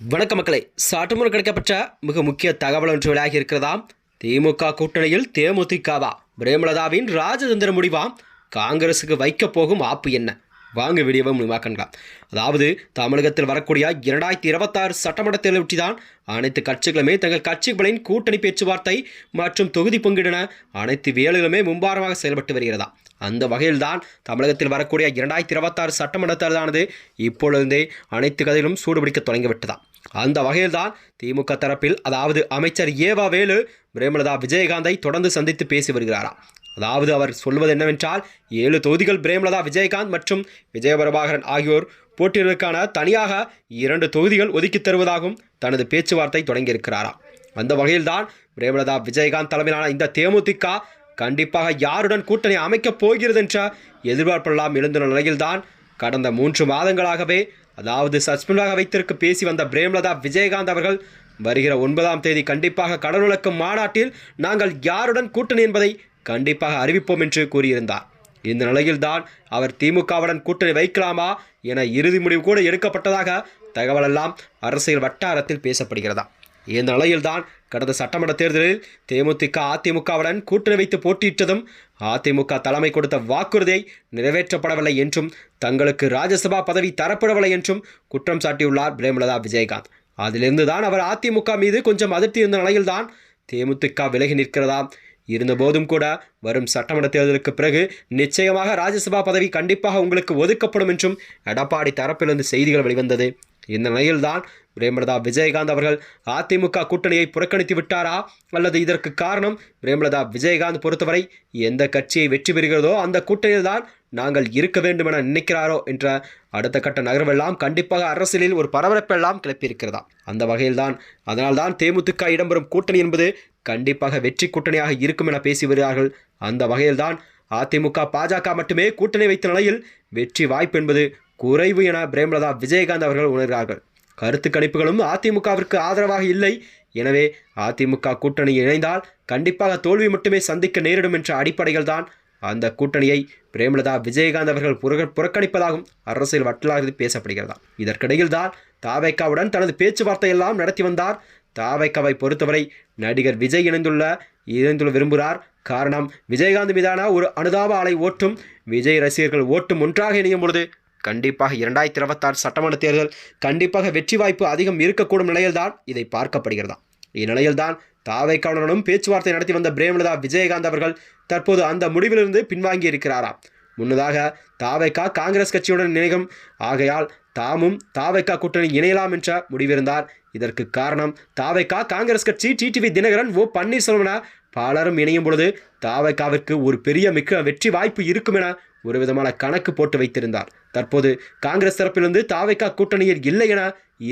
வணக்க மக்களை சற்றுமுன் கிடைக்கப்பட்ட மிக முக்கிய தகவல் ஒன்று விலகி இருக்கிறதாம் திமுக கூட்டணியில் தேமுதிகவா? பிரேமலதாவின் ராஜதந்திர முடிவாம் காங்கிரசுக்கு வைக்கப் போகும் ஆப்பு என்ன? வாங்க வீடியோவை மூலமாக காணலாம் அதாவது தமிழகத்தில் வரக்கூடிய இரண்டாயிரத்தி இருபத்தாறு சட்டமன்ற தேர்தலை ஒட்டி தான் அனைத்து கட்சிகளுமே தங்கள் கட்சிகளின் கூட்டணி பேச்சுவார்த்தை மற்றும் தொகுதி பங்கிடன அனைத்து வேலைகளுமே மும்பாரமாக செயல்பட்டு வருகிறதா? அந்த வகையில்தான் தமிழகத்தில் வரக்கூடிய இரண்டாயிரத்தி இருபத்தாறு சட்டமன்ற தேர்தலானது இப்பொழுதே அனைத்து கதையிலும் சூடுபிடிக்க தொடங்கிவிட்டதாம் அந்த வகையில்தான் திமுக தரப்பில் அதாவது அமைச்சர் ஏவா வேலு பிரேமலதா விஜயகாந்தை தொடர்ந்து சந்தித்து பேசி வருகிறாராம் அதாவது அவர் சொல்வது என்னவென்றால் ஏழு தொகுதிகள் பிரேமலதா விஜயகாந்த் மற்றும் விஜயபிரபாகரன் ஆகியோர் போட்டியிடுவதற்கான தனியாக இரண்டு தொகுதிகள் ஒதுக்கித் தருவதாகவும் தனது பேச்சுவார்த்தை தொடங்கியிருக்கிறாராம் அந்த வகையில்தான் பிரேமலதா விஜயகாந்த் தலைமையிலான இந்த தேமுதிக கண்டிப்பாக யாருடன் கூட்டணி அமைக்கப் போகிறது என்ற எதிர்பார்ப்பெல்லாம் எழுந்த நிலையில்தான் கடந்த மூன்று மாதங்களாகவே அதாவது சஸ்பெண்டாக வைத்திருக்க பேசி வந்த பிரேமலதா விஜயகாந்த் அவர்கள் வருகிற ஒன்பதாம் தேதி கண்டிப்பாக கடலுழக்கும் மாநாட்டில் நாங்கள் யாருடன் கூட்டணி என்பதை கண்டிப்பாக அறிவிப்போம் என்று கூறியிருந்தார். இந்த நிலையில்தான் அவர் திமுகவுடன் கூட்டணி வைக்கலாமா என இறுதி முடிவு கூட எடுக்கப்பட்டதாக தகவலெல்லாம் அரசியல் வட்டாரத்தில் பேசப்படுகிறதா இந்த நிலையில்தான் கடந்த சட்டமன்ற தேர்தலில் தேமுதிக அதிமுகவுடன் கூட்டணி வைத்து போட்டியிட்டதும் அதிமுக தலைமை கொடுத்த வாக்குறுதியை நிறைவேற்றப்படவில்லை என்றும் தங்களுக்கு ராஜ்யசபா பதவி தரப்படவில்லை என்றும் குற்றம் சாட்டியுள்ளார் பிரேமலதா விஜயகாந்த். அதிலிருந்து தான் அவர் அதிமுக மீது கொஞ்சம் அதிர்த்தி இருந்த நிலையில்தான் தேமுதிக விலகி நிற்கிறதா? இருந்தபோதும் கூட வரும் சட்டமன்ற தேர்தலுக்கு பிறகு நிச்சயமாக ராஜ்யசபா பதவி கண்டிப்பாக உங்களுக்கு ஒதுக்கப்படும் என்றும் எடப்பாடி தரப்பிலிருந்து செய்திகள் வெளிவந்தது. இந்த நிலையில்தான் பிரேமலதா விஜயகாந்த் அவர்கள் அதிமுக கூட்டணியை புறக்கணித்து விட்டாரா? அல்லது இதற்கு காரணம் பிரேமலதா விஜயகாந்த் பொறுத்தவரை எந்த கட்சியை வெற்றி பெறுகிறதோ அந்த கூட்டணியில் தான் நாங்கள் இருக்க வேண்டும் என நினைக்கிறாரோ என்ற அடுத்த கட்ட நகர்வெல்லாம் கண்டிப்பாக அரசியலில் ஒரு பரபரப்பெல்லாம் கிளப்பியிருக்கிறதா? அந்த வகையில்தான். அதனால்தான் தேமுதிக இடம்பெறும் கூட்டணி என்பது கண்டிப்பாக வெற்றி கூட்டணியாக இருக்கும் என பேசி வருகிறார்கள். அந்த வகையில்தான் அதிமுக பாஜக மட்டுமே கூட்டணி வைத்த நிலையில் வெற்றி வாய்ப்பு என்பது குறைவு என பிரேமலதா விஜயகாந்த் அவர்கள் உணர்கிறார்கள். கருத்து கணிப்புகளும் அதிமுகவிற்கு ஆதரவாக இல்லை. எனவே அதிமுக கூட்டணி இணைந்தால் கண்டிப்பாக தோல்வி மட்டுமே சந்திக்க நேரிடும் என்ற அடிப்படையில் தான் அந்த கூட்டணியை பிரேமலதா விஜயகாந்த் அவர்கள் புறக புறக்கணிப்பதாகவும் அரசியல் வட்டலாக பேசப்படுகிறதா. இதற்கிடையில் தான் தாவேக்காவுடன் தனது பேச்சுவார்த்தையெல்லாம் நடத்தி வந்தார். தாவைக்காவை பொறுத்தவரை நடிகர் விஜய் இணைந்துள்ள இணைந்துள்ள விரும்புகிறார். காரணம் விஜயகாந்த் மீதான ஒரு அனுதாப ஆலை ஓட்டும் விஜய் ரசிகர்கள் ஓட்டும் ஒன்றாக இணையும் பொழுது கண்டிப்பாக இரண்டாயிரத்தி இருபத்தாறு சட்டமன்ற தேர்தல் கண்டிப்பாக வெற்றி வாய்ப்பு அதிகம் இருக்கக்கூடும் நிலையில்தான் இதை பார்க்கப்படுகிறதா? இந்நிலையில்தான் தாவைக்காவுடனும் பேச்சுவார்த்தை நடத்தி வந்த பிரேமலதா விஜயகாந்த் அவர்கள் தற்போது அந்த முடிவிலிருந்து பின்வாங்கி இருக்கிறாராம் முன்னதாக தாவைக்கா காங்கிரஸ் கட்சியுடன் இணையும் ஆகையால் தாமும் தாவைக்கா கூட்டணி இணையலாம் என்ற முடிவிருந்தார். இதற்கு காரணம் தாவைக்கா காங்கிரஸ் கட்சி டிடிவி தினகரன் ஓ பன்னீர்செல்வம் என பலரும் இணையும் பொழுது தாவைக்காவிற்கு ஒரு பெரிய மிக்க வெற்றி வாய்ப்பு இருக்கும் என ஒரு விதமான கணக்கு போட்டு வைத்திருந்தார். தற்போது காங்கிரஸ் தரப்பிலிருந்து தாவைக்கா கூட்டணியில் இல்லை என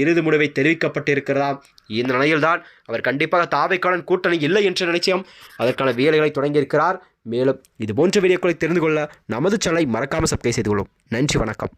இறுதி முடிவை தெரிவிக்கப்பட்டிருக்கிறதாம். இந்த நிலையில்தான் அவர் கண்டிப்பாக தாவைக்காலன் கூட்டணி இல்லை என்ற நிச்சயம் அதற்கான வேலைகளை தொடங்கியிருக்கிறார். மேலும் இது போன்ற வீடியோக்களை தெரிந்து கொள்ள நமது சேனலை மறக்காமல் சப்ஸ்கிரைப் செய்து கொள்ளும். நன்றி வணக்கம்.